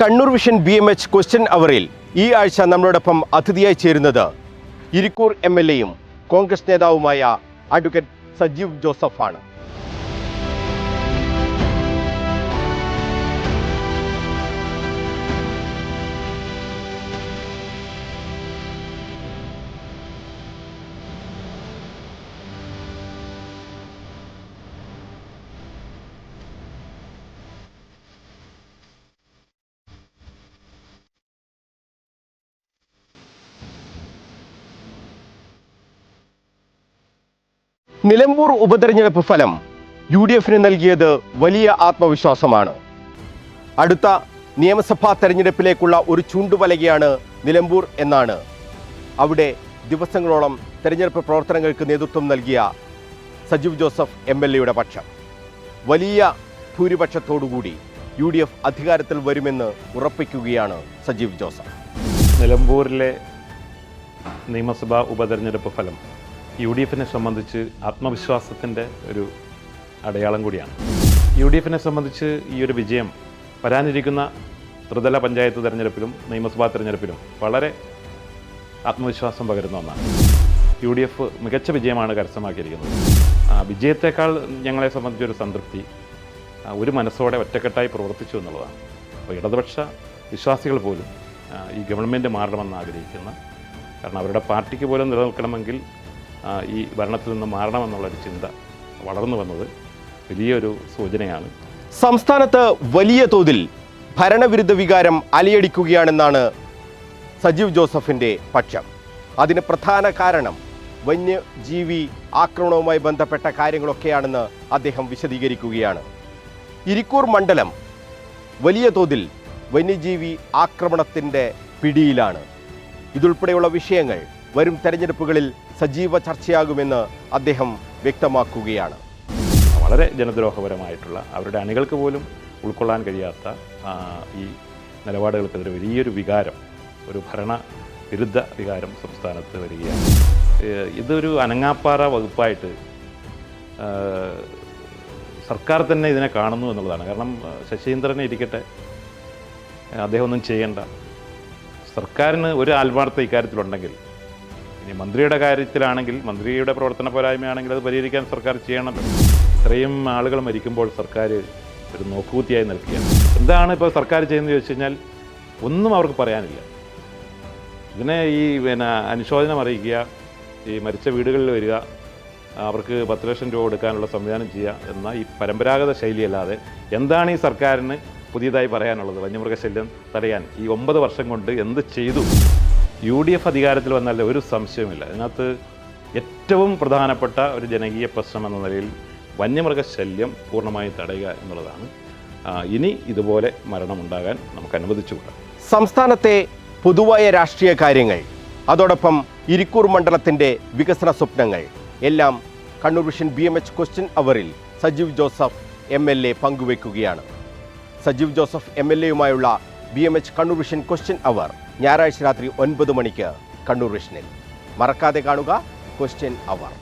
Kannur vision B M H question അവറിൽ ഈ ആഴ്ച നമ്മളോടൊപ്പം അതിഥിയായി ചേരുന്നത് ഇരിക്കൂർ എം എൽ എയും കോൺഗ്രസ് നേതാവുമായ അഡ്വക്കേറ്റ് സജീവ് ജോസഫാണ്. നിലമ്പൂർ ഉപതെരഞ്ഞെടുപ്പ് ഫലം യു ഡി എഫിന് നൽകിയത് വലിയ ആത്മവിശ്വാസമാണ്. അടുത്ത നിയമസഭാ തെരഞ്ഞെടുപ്പിലേക്കുള്ള ഒരു ചൂണ്ടുവലകയാണ് നിലമ്പൂർ എന്നാണ്. അവിടെ ദിവസങ്ങളോളം തെരഞ്ഞെടുപ്പ് പ്രവർത്തനങ്ങൾക്ക് നേതൃത്വം നൽകിയ സജീവ് ജോസഫ് എം എൽ എയുടെ പക്ഷം. വലിയ ഭൂരിപക്ഷത്തോടുകൂടി യു ഡി എഫ് അധികാരത്തിൽ വരുമെന്ന് ഉറപ്പിക്കുകയാണ് സജീവ് ജോസഫ്. നിലമ്പൂരിലെ നിയമസഭാ ഉപതെരഞ്ഞെടുപ്പ് ഫലം. യു ഡി എഫിനെ സംബന്ധിച്ച് ആത്മവിശ്വാസത്തിന്റെ ഒരു അടയാളം കൂടിയാണ്. യു ഡി എഫിനെ സംബന്ധിച്ച് ഈ ഒരു വിജയം വരാനിരിക്കുന്ന ത്രിതല പഞ്ചായത്ത് തിരഞ്ഞെടുപ്പിലും നിയമസഭാ തിരഞ്ഞെടുപ്പിലും വളരെ ആത്മവിശ്വാസം പകരുന്ന ഒന്നാണ്. യു ഡി എഫ് മികച്ച വിജയമാണ് കരസ്ഥമാക്കിയിരിക്കുന്നത്. ആ, വിജയത്തെക്കാൾ ഞങ്ങളെ സംബന്ധിച്ചൊരു സംതൃപ്തി ഒരു മനസ്സോടെ ഒറ്റക്കെട്ടായി പ്രവർത്തിച്ചു എന്നുള്ളതാണ്. അപ്പോൾ ഇടതുപക്ഷ വിശ്വാസികൾ പോലും ഈ ഗവൺമെന്റ് മാറണമെന്ന് ആഗ്രഹിക്കുന്ന കാരണം അവരുടെ പാർട്ടിക്ക് പോലും നിലനിൽക്കണമെങ്കിൽ ഈ ഭരണത്തിൽ നിന്ന് മാറണമെന്നുള്ളൊരു ചിന്ത വളർന്നു വന്നത് വലിയൊരു സൂചനയാണ്. സംസ്ഥാനത്ത് വലിയ തോതിൽ ഭരണവിരുദ്ധ വികാരം അലയടിക്കുകയാണെന്നാണ് സജീവ് ജോസഫിന്റെ പക്ഷം. അതിന് പ്രധാന കാരണം വന്യജീവി ആക്രമണവുമായി ബന്ധപ്പെട്ട കാര്യങ്ങളൊക്കെയാണെന്ന് അദ്ദേഹം വിശദീകരിക്കുകയാണ്. ഇരിക്കൂർ മണ്ഡലം വലിയ തോതിൽ വന്യജീവി ആക്രമണത്തിന്റെ പിടിയിലാണ്. ഇതുൾപ്പെടെയുള്ള വിഷയങ്ങൾ വരും തെരഞ്ഞെടുപ്പുകളിൽ സജീവ ചർച്ചയാകുമെന്ന് അദ്ദേഹം വ്യക്തമാക്കുകയാണ്. വളരെ ജനദ്രോഹപരമായിട്ടുള്ള അവരുടെ അണികൾക്ക് പോലും ഉൾക്കൊള്ളാൻ കഴിയാത്ത ഈ നിലപാടുകൾക്കെതിരെ വലിയൊരു വികാരം ഒരു ഭരണ വിരുദ്ധ വികാരം സംസ്ഥാനത്ത് വരികയാണ്. ഇതൊരു അനങ്ങാപ്പാറ വകുപ്പായിട്ട് സർക്കാർ തന്നെ ഇതിനെ കാണുന്നു എന്നുള്ളതാണ്. കാരണം ശശീന്ദ്രനെ ഇരിക്കട്ടെ അദ്ദേഹമൊന്നും ചെയ്യേണ്ട. സർക്കാരിന് ഒരു ആത്മാർത്ഥ ഇക്കാര്യത്തിലുണ്ടെങ്കിൽ ഇനി മന്ത്രിയുടെ കാര്യത്തിലാണെങ്കിൽ മന്ത്രിയുടെ പ്രവർത്തന പോരായ്മയാണെങ്കിൽ അത് പരിഹരിക്കാൻ സർക്കാർ ചെയ്യണമല്ലോ ഇത്രയും ആളുകൾ മരിക്കുമ്പോൾ സർക്കാർ ഒരു നോക്കുകുത്തിയായി നിൽക്കുകയാണ്. എന്താണ് ഇപ്പോൾ സർക്കാർ ചെയ്യുന്നത് ചോദിച്ചു കഴിഞ്ഞാൽ ഒന്നും അവർക്ക് പറയാനില്ല. ഇതിനെ ഈ പിന്നെ അനുശോചനം അറിയിക്കുക ഈ മരിച്ച വീടുകളിൽ വരിക അവർക്ക് പത്ത് ലക്ഷം രൂപ കൊടുക്കാനുള്ള സംവിധാനം ചെയ്യുക എന്ന ഈ പരമ്പരാഗത ശൈലിയല്ലാതെ എന്താണ് ഈ സർക്കാരിന് പുതിയതായി പറയാനുള്ളത്? വന്യമൃഗശല്യം തടയാൻ ഈ ഒമ്പത് വർഷം കൊണ്ട് എന്ത് ചെയ്തു? യു ഡി എഫ് അധികാരത്തിൽ വന്നാൽ ഒരു സംശയമില്ല അതിനകത്ത് ഏറ്റവും പ്രധാനപ്പെട്ട ഒരു ജനകീയ പ്രശ്നം എന്ന നിലയിൽ വന്യമൃഗശല്യം പൂർണമായി തടയുക എന്നുള്ളതാണ്. ഇനി ഇതുപോലെ മരണമുണ്ടാകാൻ നമുക്ക് അനുവദിച്ചുകൂടാ. സംസ്ഥാനത്തെ പൊതുവായ രാഷ്ട്രീയ കാര്യങ്ങൾ അതോടൊപ്പം ഇരിക്കൂർ മണ്ഡലത്തിന്റെ വികസന സ്വപ്നങ്ങൾ എല്ലാം Kannur vision B M H question അവറിൽ Sajeev Joseph M L A പങ്കുവയ്ക്കുകയാണ്. Sajeev Joseph M L എയുമായുള്ള B M H Kannur vision question hour ഞായറാഴ്ച രാത്രി ഒൻപത് മണിക്ക് കണ്ണൂർ വിഷനിൽ മറക്കാതെ കാണുക ക്വസ്റ്റ്യൻ അവർ.